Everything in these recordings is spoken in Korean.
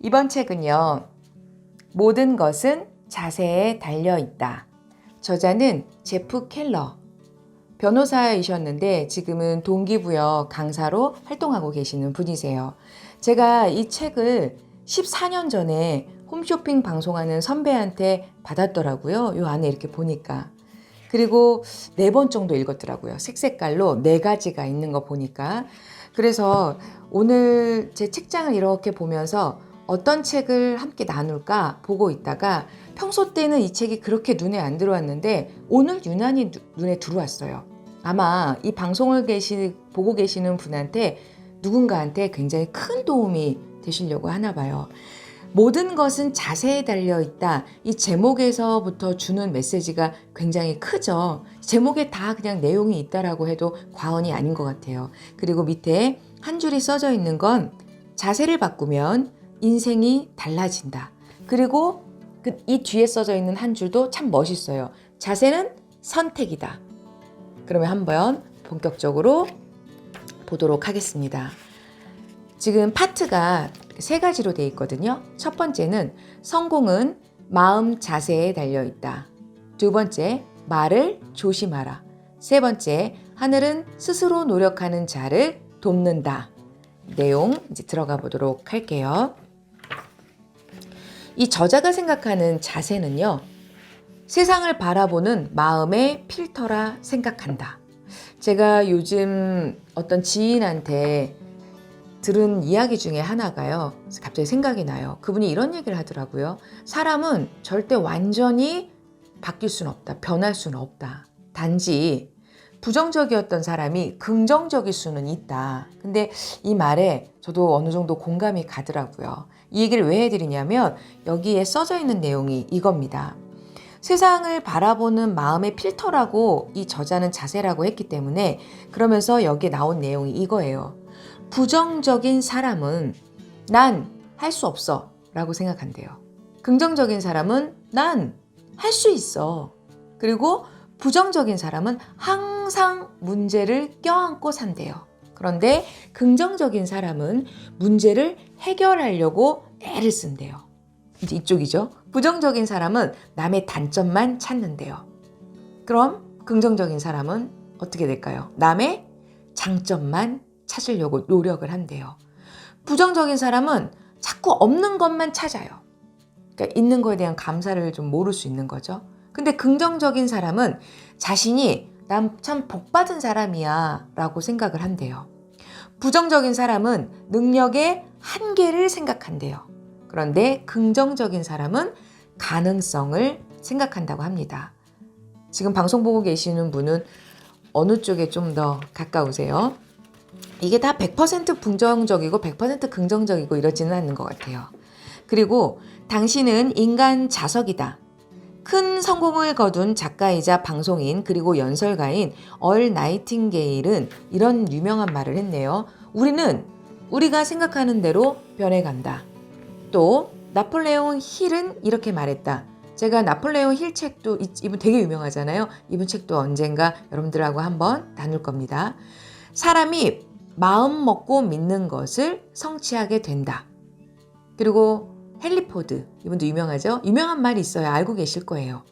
이번 책은요. 모든 것은 자세에 달려 있다. 저자는 제프 켈러. 변호사이셨는데 지금은 동기부여 강사로 활동하고 계시는 분이세요. 제가 이 책을 14년 전에 홈쇼핑 방송하는 선배한테 받았더라고요. 요 안에 이렇게 보니까. 그리고 네 번 정도 읽었더라고요. 색색깔로 네 가지가 있는 거 보니까. 그래서 오늘 제 책장을 이렇게 보면서 어떤 책을 함께 나눌까 보고 있다가 평소 때는 이 책이 그렇게 눈에 안 들어왔는데 오늘 유난히 누- 눈에 들어왔어요. 아마 이 방송을 계시, 보고 계시는 분한테 누군가한테 굉장히 큰 도움이 되시려고 하나 봐요. 모든 것은 자세에 달려 있다. 이 제목에서부터 주는 메시지가 굉장히 크죠. 제목에 다 그냥 내용이 있다라고 해도 과언이 아닌 것 같아요. 그리고 밑에 한 줄이 써져 있는 건 자세를 바꾸면 인생이 달라진다. 그리고 그 이 뒤에 써져 있는 한 줄도 참 멋있어요. 자세는 선택이다. 그러면 한번 본격적으로 보도록 하겠습니다. 지금 파트가 세 가지로 되어 있거든요. 첫 번째는 성공은 마음 자세에 달려 있다. 두 번째, 말을 조심하라. 세 번째, 하늘은 스스로 노력하는 자를 돕는다. 내용 이제 들어가 보도록 할게요. 이 저자가 생각하는 자세는요. 세상을 바라보는 마음의 필터라 생각한다. 제가 요즘 어떤 지인한테 들은 이야기 중에 하나가요. 갑자기 생각이 나요. 그분이 이런 얘기를 하더라고요. 사람은 절대 완전히 바뀔 수는 없다. 변할 수는 없다. 단지 부정적이었던 사람이 긍정적일 수는 있다. 근데 이 말에 저도 어느 정도 공감이 가더라고요. 이 얘기를 왜 해드리냐면 여기에 써져 있는 내용이 이겁니다. 세상을 바라보는 마음의 필터라고 이 저자는 자세라고 했기 때문에 그러면서 여기에 나온 내용이 이거예요. 부정적인 사람은 난 할 수 없어 라고 생각한대요. 긍정적인 사람은 난 할 수 있어. 그리고 부정적인 사람은 항상 문제를 껴안고 산대요. 그런데 긍정적인 사람은 문제를 해결하려고 애를 쓴대요. 이제 이쪽이죠. 부정적인 사람은 남의 단점만 찾는데요. 그럼 긍정적인 사람은 어떻게 될까요? 남의 장점만 찾으려고 노력을 한대요. 부정적인 사람은 자꾸 없는 것만 찾아요. 그러니까 있는 거에 대한 감사를 좀 모를 수 있는 거죠. 근데 긍정적인 사람은 자신이 난 참 복받은 사람이야 라고 생각을 한대요. 부정적인 사람은 능력의 한계를 생각한대요. 그런데 긍정적인 사람은 가능성을 생각한다고 합니다. 지금 방송 보고 계시는 분은 어느 쪽에 좀 더 가까우세요? 이게 다 100% 부정적이고 100% 긍정적이고 이러지는 않는 것 같아요. 그리고 당신은 인간 자석이다. 큰 성공을 거둔 작가이자 방송인 그리고 연설가인 얼 나이팅게일은 이런 유명한 말을 했네요. 우리는 우리가 생각하는 대로 변해간다. 또 나폴레옹 힐은 이렇게 말했다. 제가 나폴레옹 힐 책도 이- 이분 되게 유명하잖아요. 이분 책도 언젠가 여러분들하고 한번 나눌 겁니다. 사람이 마음 먹고 믿는 것을 성취하게 된다. 그리고 헨리포드 이분도 유명하죠. 유명한 말이 있어요. 알고 계실 거예요.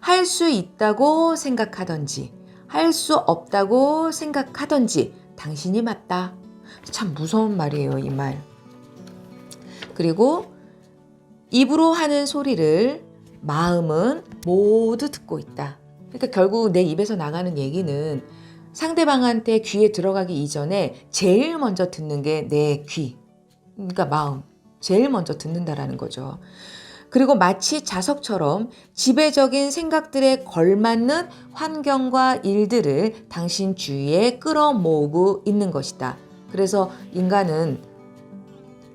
할 수 있다고 생각하던지 할 수 없다고 생각하던지 당신이 맞다. 참 무서운 말이에요, 이 말. 그리고 입으로 하는 소리를 마음은 모두 듣고 있다. 그러니까 결국 내 입에서 나가는 얘기는 상대방한테 귀에 들어가기 이전에 제일 먼저 듣는 게 내 귀. 그러니까 마음. 제일 먼저 듣는다라는 거죠. 그리고 마치 자석처럼 지배적인 생각들에 걸맞는 환경과 일들을 당신 주위에 끌어모으고 있는 것이다. 그래서 인간은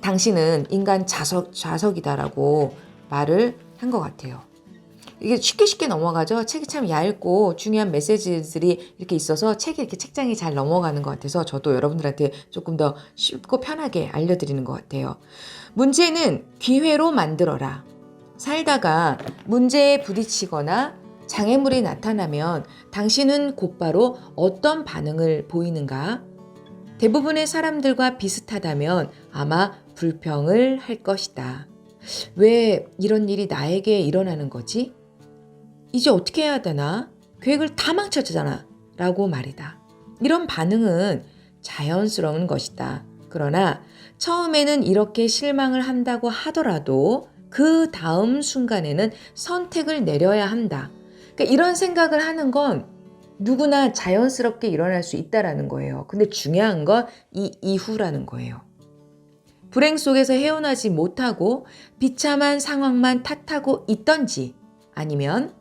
당신은 인간 자석, 자석이다라고 말을 한 것 같아요. 이게 쉽게 쉽게 넘어가죠. 책이 참 얇고 중요한 메시지들이 이렇게 있어서 책이 이렇게 책장이 잘 넘어가는 것 같아서 저도 여러분들한테 조금 더 쉽고 편하게 알려드리는 것 같아요. 문제는 기회로 만들어라. 살다가 문제에 부딪히거나 장애물이 나타나면 당신은 곧바로 어떤 반응을 보이는가? 대부분의 사람들과 비슷하다면 아마 불평을 할 것이다. 왜 이런 일이 나에게 일어나는 거지? 이제 어떻게 해야 되나? 계획을 다 망쳤잖아. 라고 말이다. 이런 반응은 자연스러운 것이다. 그러나 처음에는 이렇게 실망을 한다고 하더라도 그 다음 순간에는 선택을 내려야 한다. 그러니까 이런 생각을 하는 건 누구나 자연스럽게 일어날 수 있다라는 거예요. 근데 중요한 건 이 이후라는 거예요. 불행 속에서 헤어나지 못하고 비참한 상황만 탓하고 있던지 아니면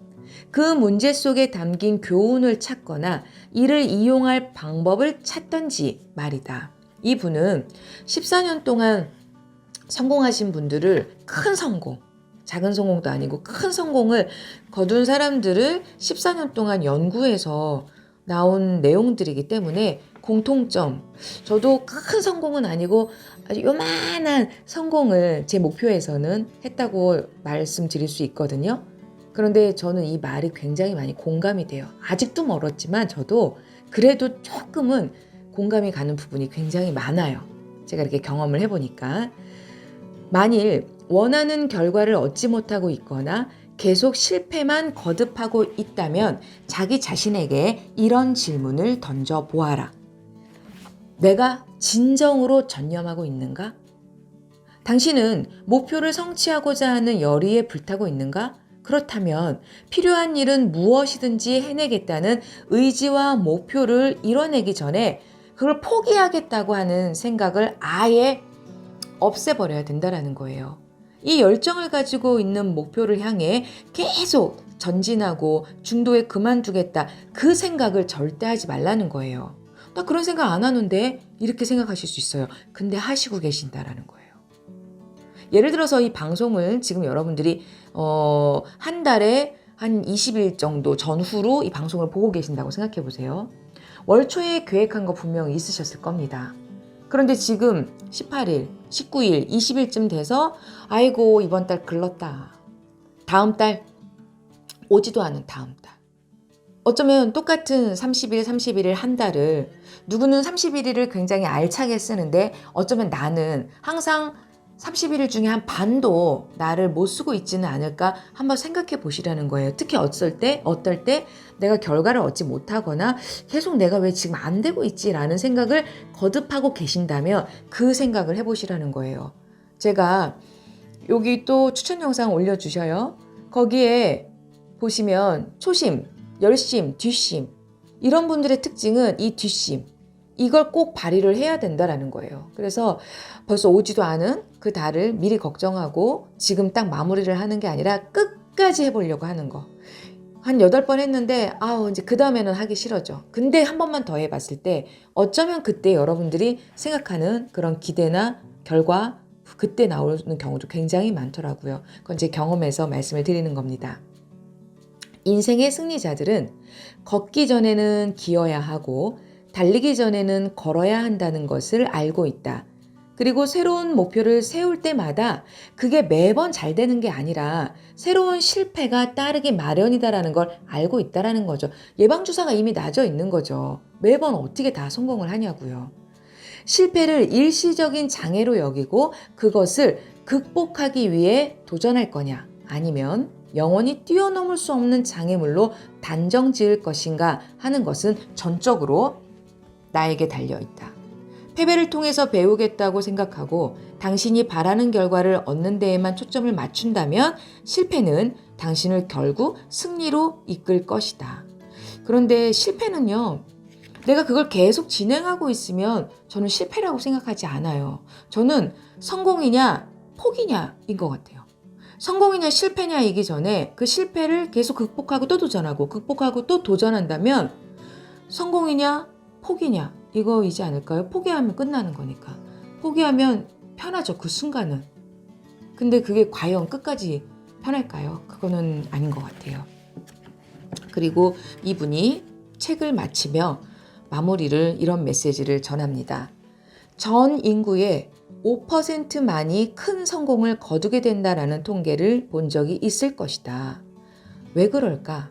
그 문제 속에 담긴 교훈을 찾거나 이를 이용할 방법을 찾던지 말이다. 이분은 14년 동안 성공하신 분들을 큰 성공, 작은 성공도 아니고 큰 성공을 거둔 사람들을 14년 동안 연구해서 나온 내용들이기 때문에 공통점. 저도 큰 성공은 아니고 아주 요만한 성공을 제 목표에서는 했다고 말씀드릴 수 있거든요. 그런데 저는 이 말이 굉장히 많이 공감이 돼요. 아직도 멀었지만 저도 그래도 조금은 공감이 가는 부분이 굉장히 많아요. 제가 이렇게 경험을 해보니까. 만일 원하는 결과를 얻지 못하고 있거나 계속 실패만 거듭하고 있다면 자기 자신에게 이런 질문을 던져 보아라. 내가 진정으로 전념하고 있는가? 당신은 목표를 성취하고자 하는 열의에 불타고 있는가? 그렇다면 필요한 일은 무엇이든지 해내겠다는 의지와 목표를 이뤄내기 전에 그걸 포기하겠다고 하는 생각을 아예 없애버려야 된다라는 거예요. 이 열정을 가지고 있는 목표를 향해 계속 전진하고 중도에 그만두겠다. 그 생각을 절대 하지 말라는 거예요. 나 그런 생각 안 하는데 이렇게 생각하실 수 있어요. 근데 하시고 계신다라는 거예요. 예를 들어서 이 방송을 지금 여러분들이 어, 한 달에 한 20일 정도 전후로 이 방송을 보고 계신다고 생각해 보세요. 월 초에 계획한 거 분명히 있으셨을 겁니다. 그런데 지금 18일, 19일, 20일쯤 돼서 아이고 이번 달 글렀다. 다음 달 오지도 않은 다음 달. 어쩌면 똑같은 30일, 31일 한 달을 누구는 31일을 굉장히 알차게 쓰는데 어쩌면 나는 항상 31일 중에 한 반도 나를 못 쓰고 있지는 않을까 한번 생각해 보시라는 거예요. 특히 어떨 때, 어떨 때 내가 결과를 얻지 못하거나 계속 내가 왜 지금 안 되고 있지라는 생각을 거듭하고 계신다면 그 생각을 해 보시라는 거예요. 제가 여기 또 추천 영상 올려주셔요. 거기에 보시면 초심, 열심, 뒷심 이런 분들의 특징은 이 뒷심 이걸 꼭 발휘를 해야 된다라는 거예요. 그래서 벌써 오지도 않은 그 달을 미리 걱정하고 지금 딱 마무리를 하는 게 아니라 끝까지 해보려고 하는 거. 한 여덟 번 했는데, 아우, 이제 그 다음에는 하기 싫어져. 근데 한 번만 더 해봤을 때, 어쩌면 그때 여러분들이 생각하는 그런 기대나 결과, 그때 나오는 경우도 굉장히 많더라고요. 그건 제 경험에서 말씀을 드리는 겁니다. 인생의 승리자들은 걷기 전에는 기어야 하고, 달리기 전에는 걸어야 한다는 것을 알고 있다. 그리고 새로운 목표를 세울 때마다 그게 매번 잘 되는 게 아니라 새로운 실패가 따르기 마련이다라는 걸 알고 있다라는 거죠. 예방주사가 이미 나져 있는 거죠. 매번 어떻게 다 성공을 하냐고요. 실패를 일시적인 장애로 여기고 그것을 극복하기 위해 도전할 거냐 아니면 영원히 뛰어넘을 수 없는 장애물로 단정 지을 것인가 하는 것은 전적으로 나에게 달려 있다. 패배를 통해서 배우겠다고 생각하고 당신이 바라는 결과를 얻는 데에만 초점을 맞춘다면 실패는 당신을 결국 승리로 이끌 것이다. 그런데 실패는요, 내가 그걸 계속 진행하고 있으면 저는 실패라고 생각하지 않아요. 저는 성공이냐, 포기냐인 것 같아요. 성공이냐, 실패냐 이기 전에 그 실패를 계속 극복하고 또 도전하고, 극복하고 또 도전한다면 성공이냐, 포기냐 이거이지 않을까요? 포기하면 끝나는 거니까. 포기하면 편하죠. 그 순간은. 근데 그게 과연 끝까지 편할까요? 그거는 아닌 것 같아요. 그리고 이분이 책을 마치며 마무리를 이런 메시지를 전합니다. 전 인구의 5%만이 큰 성공을 거두게 된다라는 통계를 본 적이 있을 것이다. 왜 그럴까?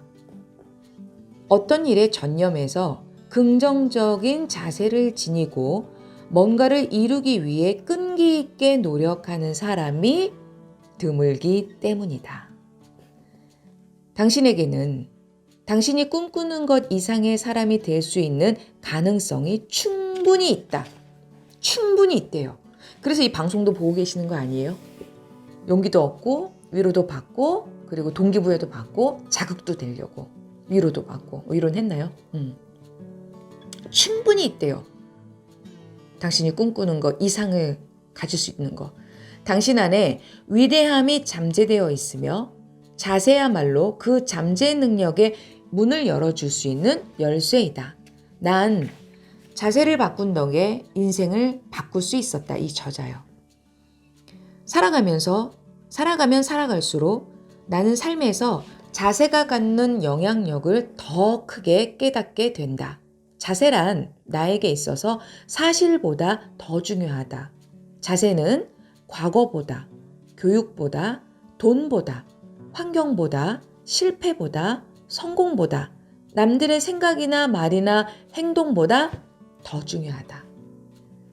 어떤 일에 전념해서 긍정적인 자세를 지니고 뭔가를 이루기 위해 끈기 있게 노력하는 사람이 드물기 때문이다. 당신에게는 당신이 꿈꾸는 것 이상의 사람이 될 수 있는 가능성이 충분히 있다. 충분히 있대요. 그래서 이 방송도 보고 계시는 거 아니에요? 용기도 얻고 위로도 받고 그리고 동기부여도 받고 자극도 되려고 위로도 받고 뭐 위로는 했나요? 음. 충분히 있대요. 당신이 꿈꾸는 것 이상을 가질 수 있는 것. 당신 안에 위대함이 잠재되어 있으며 자세야말로 그 잠재 능력의 문을 열어줄 수 있는 열쇠이다. 난 자세를 바꾼 덕에 인생을 바꿀 수 있었다. 이 저자요. 살아가면서 살아가면 살아갈수록 나는 삶에서 자세가 갖는 영향력을 더 크게 깨닫게 된다. 자세란 나에게 있어서 사실보다 더 중요하다. 자세는 과거보다, 교육보다, 돈보다, 환경보다, 실패보다, 성공보다, 남들의 생각이나 말이나 행동보다 더 중요하다.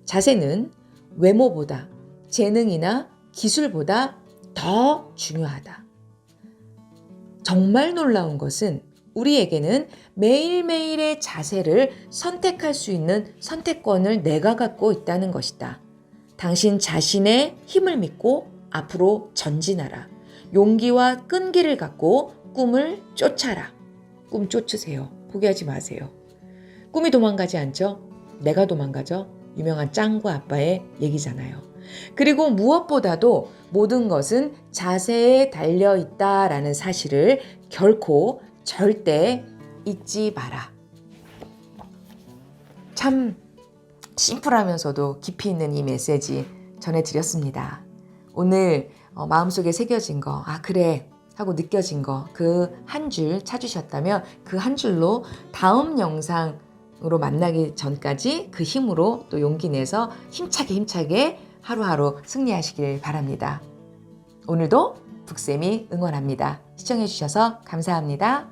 자세는 외모보다, 재능이나 기술보다 더 중요하다. 정말 놀라운 것은 우리에게는 매일매일의 자세를 선택할 수 있는 선택권을 내가 갖고 있다는 것이다. 당신 자신의 힘을 믿고 앞으로 전진하라. 용기와 끈기를 갖고 꿈을 쫓아라. 꿈 쫓으세요. 포기하지 마세요. 꿈이 도망가지 않죠? 내가 도망가죠? 유명한 짱구 아빠의 얘기잖아요. 그리고 무엇보다도 모든 것은 자세에 달려 있다라는 사실을 결코 절대 잊지 마라. 참 심플하면서도 깊이 있는 이 메시지 전해드렸습니다. 오늘 어, 마음속에 새겨진 거, 아, 그래. 하고 느껴진 거, 그 한 줄 찾으셨다면 그 한 줄로 다음 영상으로 만나기 전까지 그 힘으로 또 용기 내서 힘차게 힘차게 하루하루 승리하시길 바랍니다. 오늘도 북쌤이 응원합니다. 시청해주셔서 감사합니다.